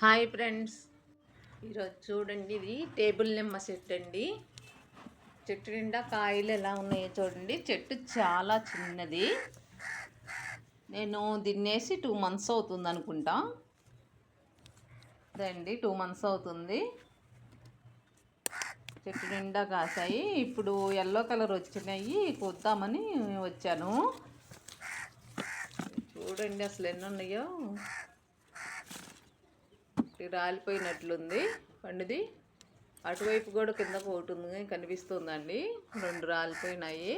Hi friends. ఈరోజు చూడండి ఇది టేబుల్ నిమ్మ చెట్టు అండి. చెట్టు నిండా కాయలు ఎలా ఉన్నాయో చూడండి. చెట్టు చాలా చిన్నది. నేను దీన్నేసి టూ మంత్స్ అవుతుంది అనుకుంటా. అదండి టూ మంత్స్ అవుతుంది. చెట్టు నిండా కాసాయి. ఇప్పుడు ఎల్లో కలర్ వచ్చినాయి. కొద్దామని వచ్చాను. చూడండి అసలు ఎన్ని ఉన్నాయో. రాలిపోయినట్లుంది. పండుది. అటువైపు కూడా కిందకు ఒకటి ఉంది కనిపిస్తుందండి. రెండు రాలిపోయినాయి.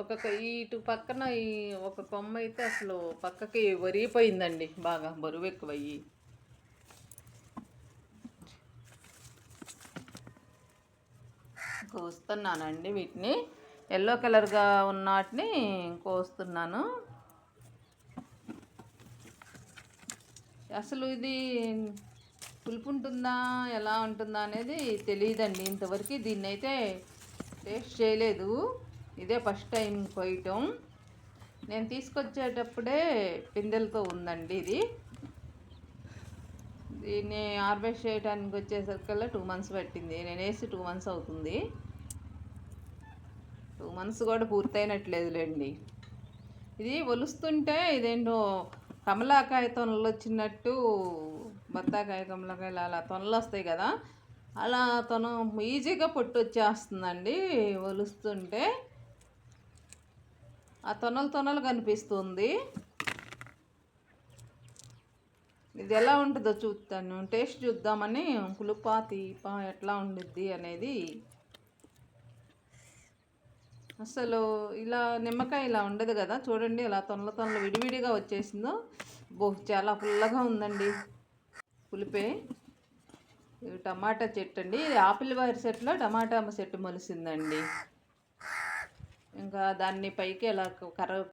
ఒక ఇటు పక్కన ఈ ఒక కొమ్మ అయితే అసలు పక్కకి వరిగిపోయిందండి బాగా బరువు ఎక్కువయ్యి. కోస్తున్నానండి వీటిని. ఎల్లో కలర్గా ఉన్న వాటిని కోస్తున్నాను. అసలు ఇది పులుపు ఉంటుందా ఎలా ఉంటుందా అనేది తెలియదండి ఇంతవరకు దీన్ని అయితే టేస్ట్ చేయలేదు. ఇదే ఫస్ట్ టైం కొయ్యటం. నేను తీసుకొచ్చేటప్పుడే పిందెలతో ఉందండి ఇది. దీన్ని హార్వెస్ట్ చేయడానికి వచ్చేసరికల్లా టూ మంత్స్ పట్టింది. నేను వేసి టూ మంత్స్ అవుతుంది. టూ మంత్స్ కూడా పూర్తయినట్లేదులేండి. ఇది ఒలుస్తుంటే ఇదేంటో కమలాకాయ తొనలు వచ్చినట్టు బత్తాకాయ కమలాకాయలు అలా తొనలు వస్తాయి కదా అలా తొన ఈజీగా పొట్టు వచ్చేస్తుందండి ఒలుస్తుంటే. ఆ తొనలు తొనలు కనిపిస్తుంది. ఇది ఎలా ఉంటుందో చూస్తాను టేస్ట్ చూద్దామని పులుపా తీపా ఎట్లా ఉండిద్ది అనేది అసలు ఇలా నిమ్మకాయ ఇలా ఉండదు కదా చూడండి ఇలా తొనల తొనలు విడివిడిగా వచ్చేసిందో. బో చాలా పుల్లగా ఉందండి పులిపే. ఇది టమాటా చెట్టు అండి. ఇది ఆపిల్ వైర్ చెట్టులో టమాటా చెట్టు మొలిసిందండి. ఇంకా దాన్ని పైకి ఇలా కర్ర